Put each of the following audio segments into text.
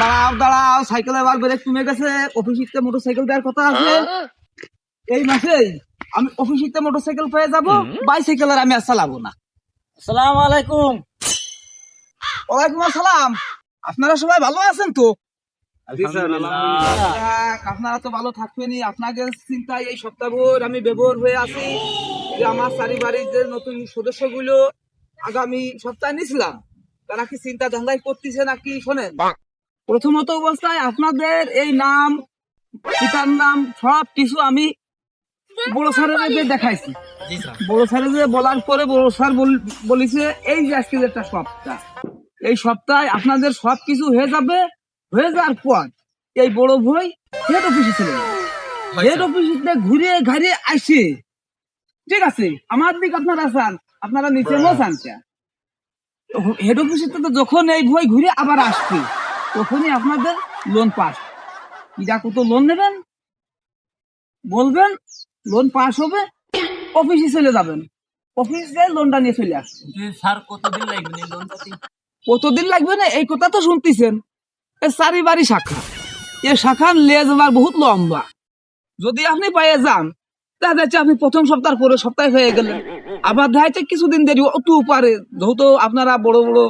দাঁড়াও দাঁড়াও সাইকেলের বার ব্রেক কমে গেছে। অফিসিতে মোটর সাইকেল দেওয়ার কথা আছে। এই মাসেই আমি অফিসিতে মোটরসাইকেল পেয়ে যাব বাইসাইকেল আর আমি আর চালাবো না। আসসালামু আলাইকুম। ওয়ালাইকুম আসসালাম। আপনারা সবাই ভালো আছেন তো? আপনারা তো ভালো থাকবেনই। আপনাদের চিন্তায় এই সপ্তাহ আমি ব্যবহার হয়ে আছি যে আমার চারিবাড়ির যে নতুন সদস্যগুলো আগামী সপ্তাহে নিয়েছিলাম তারা কি চিন্তা ধান্দায় করতেছে নাকি শোনেন? প্রথমত অবস্থায় আপনাদের এই নাম পিতার নাম সব কিছু আমি বড় স্যারের দেখাইছি। বড় স্যারের যে বলার পরে বড় স্যার বল- বলেছে এই যে আজকে একটা সপ্তাহ এই সপ্তাহে আপনাদের সব কিছু হয়ে যাবে হয়ে যাওয়ার পর এই বড় ভাই হেড অফিসে ছিল হেড অফিসে ঘুরে ঘাড়িয়ে আসে। ঠিক আছে আমার দিক আপনারা চান আপনারা নিচে নো চান। হেড অফিসে তো যখন এই ভয় ঘুরে আবার আসবে তখনই আপনাদের লোন পাস কিরা কত লোন নেবেন বলবেন লোন পাস হবে অফিসে চলে যাবেন। অফিসে লোনটা নিয়ে চলে আসবেন। স্যার কতদিন লাগবে লোন কতদিন লাগবে না? এই কথা তো শুনতেছেন। এ চারিবারই শাখা। এ শাখার লেজ আমার বহুত লম্বা। যদি আপনি পাইয়ে যান দেখা যাচ্ছে আপনি প্রথম সপ্তাহ পরে সপ্তাহে হয়ে গেলেন। আবার দেখা যাচ্ছে কিছুদিন দেরি অত পারে যেহেতু আপনারা বড় বড়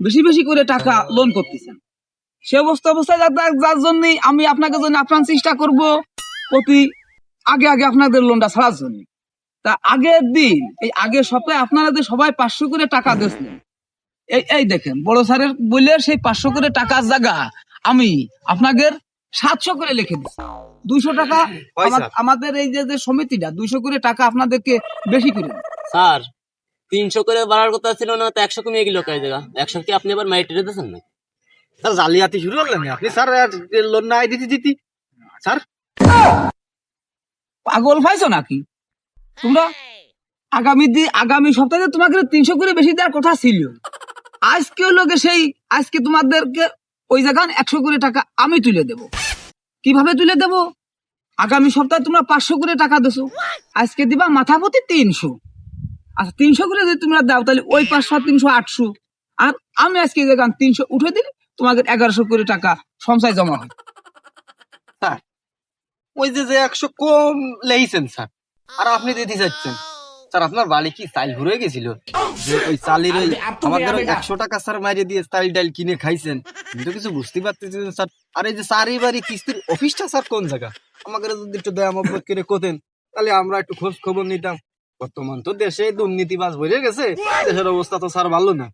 বেশি বেশি করে টাকা লোন করতেছেন। সে অবস্থা অবস্থায় যার- জন্য আমি আপনাকে জন্য আপ্রাণ চেষ্টা করব প্রতি আগে আগে আপনাদের লোনটা ছাড়ার জন্য। তা আগের দিন এই আগের সপ্তাহে আপনারা যে সবাই পাঁচশো করে টাকা দিয়েছিলেন এই এই দেখেন বড় স্যারের বলে সেই পাঁচশো করে টাকার জায়গা আমি আপনাদের সাতশো করে লিখে দিচ্ছি দুইশো টাকা আমাদের এই যে সমিতিটা দুইশো করে টাকা আপনাদেরকে বেশি করে দিচ্ছে। স্যার তিনশো করে বাড়ার কথা ছিল না তো একশো কমিয়ে গেল কয় জায়গা? একশো কি আপনি আবার মাইটে দিয়েছেন না স্যার জালিয়াতি শুরু করলেন আপনি স্যার লোন না দিতে দিতি। স্যার? পাগল পাইছো নাকি? তোমরা আগামী দিন আগামী সপ্তাহে তোমাকে তিনশো করে বেশি দেওয়ার কথা ছিল। আজকে লোকে সেই আজকে তোমাদেরকে ওই জায়গায় একশো করে টাকা আমি তুলে দেব। কীভাবে তুলে দেব? আগামী সপ্তাহে তোমরা পাঁচশো করে টাকা দেছো। আজকে দিবা মাথা প্রতি তিনশো। আচ্ছা তিনশো করে যদি তোমরা দাও তাহলে ওই পাঁচশো তিনশো আটশো। আর আমি আজকে এই জায়গায় তিনশো উঠে দিলে তোমাদের এগারোশো করে টাকা সংসায় জমা হয় স্যার ওই যে যে একশো কম লেইছেন স্যার আর আপনি দিতে চাচ্ছেন। স্যার আপনার বাড়ি কি চাল ঘুরে গেছিল? ওই চালের ওই আমাদের একশো টাকা স্যার মাইরে দিয়ে চাল ডাল কিনে খাইছেন। আমি তো কিছু বুঝতে পারতেছি না, স্যার। আর এই যে চারি বাড়ি কিস্তির অফিসটা স্যার কোন জায়গা? আমাকে যদি একটু দয়া মহব্বত করে কোতেন তাহলে আমরা একটু খোঁজ খবর নিতাম। বর্তমান তো দেশে দুর্নীতিবাজ বেড়ে গেছে। দেশের অবস্থা তো স্যার ভালো না।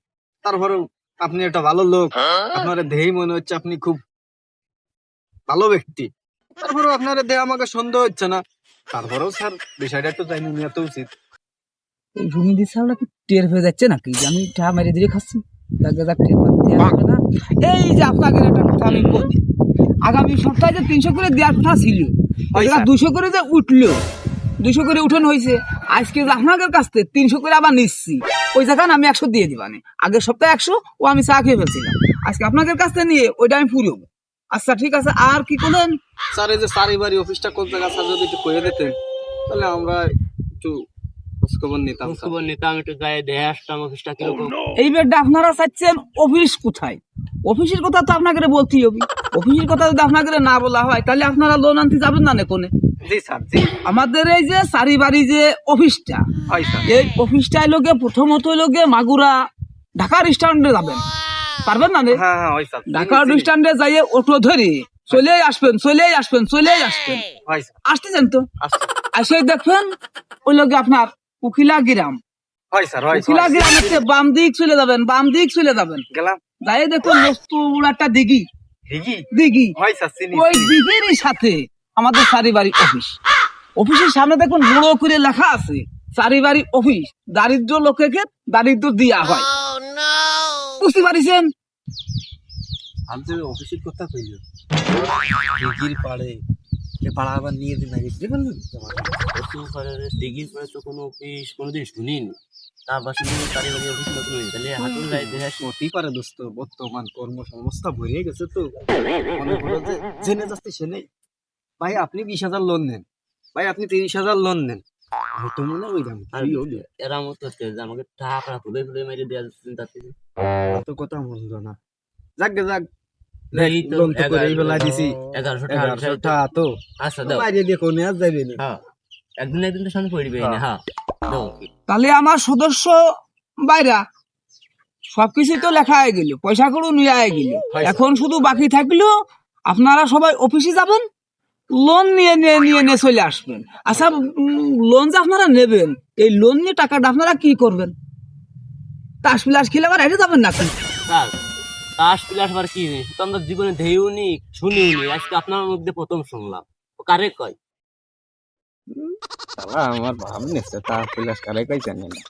তারপরেও আপনি একটা ভালো লোক। আপনার দেহেই মনে হচ্ছে আপনি খুব ভালো ব্যক্তি। তারপরে আপনার দেহ আমাকে সন্দেহ হচ্ছে না। তারপরেও স্যার বিষয়টা একটু জানি নিয়ে তো উচিত। এই রুমিদি সাহলা কি টের হয়ে যাচ্ছে নাকি? যে আমি ঠা মেরে দিয়ে খাচ্ছি। যাক যাক টের পাচ্ছে। না। এই যে আপনাকে একটা কথা আমি বলি আগামী সপ্তাহে যে তিনশো করে দেওয়ার কথা ছিল ওইটা দুশো করে যে উঠল দুশো করে উঠানো হয়েছে আজকে আপনাদের কাছ থেকে তিনশো করে আবার নিচ্ছি। ওই জায়গায় আমি একশো দিয়ে দিবানে। আগের সপ্তাহে একশো ও আমি চা খেয়ে ফেলছিলাম। আজকে আপনাদের কাছ থেকে নিয়ে ওইটা আমি ফুরব আচ্ছা ঠিক আছে আর কি করলেন? স্যার এই যে সারি বাড়ি অফিসটা কোন জায়গা স্যার যদি একটু করে দিতেন তাহলে আমরা একটু খোঁজ নিতাম স্যার। নিতাম একটু গায়ে দেহে আসতাম অফিসটা কীরকম। এই বেডটা আপনারা চাচ্ছেন অফিস কোথায়? অফিসের কথা তো আপনাকে বলতেই হবে। অফিসের কথা যদি আপনাকে না বলা হয় তাহলে আপনারা লোন আনতে যাবেন না কোনে? জি স্যার জি। আমাদের এই যে সারি বাড়ি যে অফিসটা এই অফিসটায় লোকে প্রথমত লোকে মাগুরা ঢাকার স্ট্যান্ডে যাবেন। পারবেন না রে ঢাকার স্ট্যান্ডে যাইয়ে অটো ধরে চলেই আসবেন চলেই আসবেন চলেই আসবেন। আসতেছেন তো? আসে দেখবেন ওই লোকে আপনার উকিলা গ্রাম। উকিলা চেয়ে বাম দিক চলে যাবেন বাম দিক চলে যাবেন। গেলাম। যাই দেখুন মস্তু একটা দিঘি? দিঘি। চিনি ওই দিঘিরই সাথে। আমাদের চারিবাড়ি অফিস। অফিসের সামনে দেখুন বড় করে লেখা আছে চারিবাড়ি অফিস। দারিদ্র লোকেকে দারিদ্র দিয়া হয়। বুঝতে পারিছেন? আমি তো অফিসের কথা কইল হিগির পাড়ে পাড়া আবার নিয়ে দিন আগে। বুঝতে পারলেন পশ্চিম পাড়ার ডিগ্রির পরে তো কোনো অফিস কোনোদিন শুনিনি তার পাশে যদি অফিস নতুন হয়েছে। তাহলে হাতুর গায়ে দেহে আসি পারে দোস্ত বর্তমান কর্মসংস্থা ভরে গেছে তো। মনে যে জেনে যাচ্ছে সে নেই। ভাই আপনি বিশ হাজার লোন নেন। ভাই আপনি তিরিশ হাজার লোন নেন। হয়তো মনে ওই দাম আর এরা মতো আমাকে টাকা তুলে তুলে মেরে দেওয়া চিন্তা থেকে। অত কথা বলল না। যাক গে যাক। লোন তো করেই এগারো- ফেলা দিছি। এগারোশো টাকা তো- আচ্ছা দাও। বাইরে দিয়ে কোনে আর যাবে না। হ্যাঁ। একদিন একদিন তো সামনে পড়বে না হ্যাঁ। তাহলে আমার সদস্য বাইরা সবকিছু তো লেখা হয়ে গেল পয়সা করে নিয়ে হয়ে গেল। এখন শুধু বাকি থাকল আপনারা সবাই অফিসে যাবেন? লোন নিয়ে নিয়ে নিয়ে নিয়ে চলে আসবেন। আচ্ছা লোন যে আপনারা নেবেন এই লোন নিয়ে টাকাটা আপনারা কি করবেন? তাস বিলাস খেলে আবার হেঁটে যাবেন স্যার তাস প্লাস আবার কি জিনিস তো আমরা জীবনে ধেইউনি শুনিওনি আজকে আপনার মধ্যে প্রথম শুনলাম। ও কারে কয়? তারা আমার ভাব নেছে তাস বিলাস কারে কই জানি না।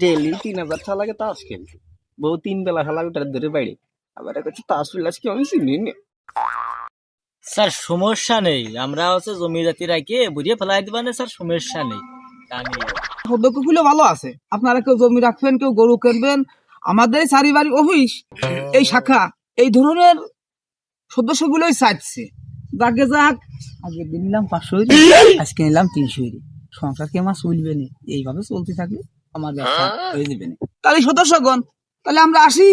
ডেলি তিন হাজার টাকা লাগে তাস খেলছি বউ তিন বেলা খেলা ওটার ধরে বাইরে। আবার কাছে তাস বিলাস কি আমি চিনি না? স্যার সমস্যা নেই। আমরা হচ্ছে জমি জাতি রাখে বুঝিয়ে ফেলাই দিবা না স্যার সমস্যা নেই। জানি ভালো আছে। আপনারা কেউ জমি রাখবেন কেউ গরু কিনবেন আমাদের এই চারিবাড়ি অফিস। এই শাখা এই ধরনের সদস্যগুলোই যাকে যাক আগে দিন নিলাম পাঁচশো আজকে নিলাম তিনশো সংসার কি আমার চলবে না? এইভাবে চলতে থাকলে আমার ব্যবসা হয়ে যাবে না। তাহলে সদস্যগণ তাহলে আমরা আসি।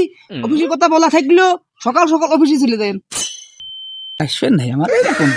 অফিসের কথা বলা থাকলেও সকাল সকাল অফিসে চলে যাই। আসবেন নাই আমার এরকম।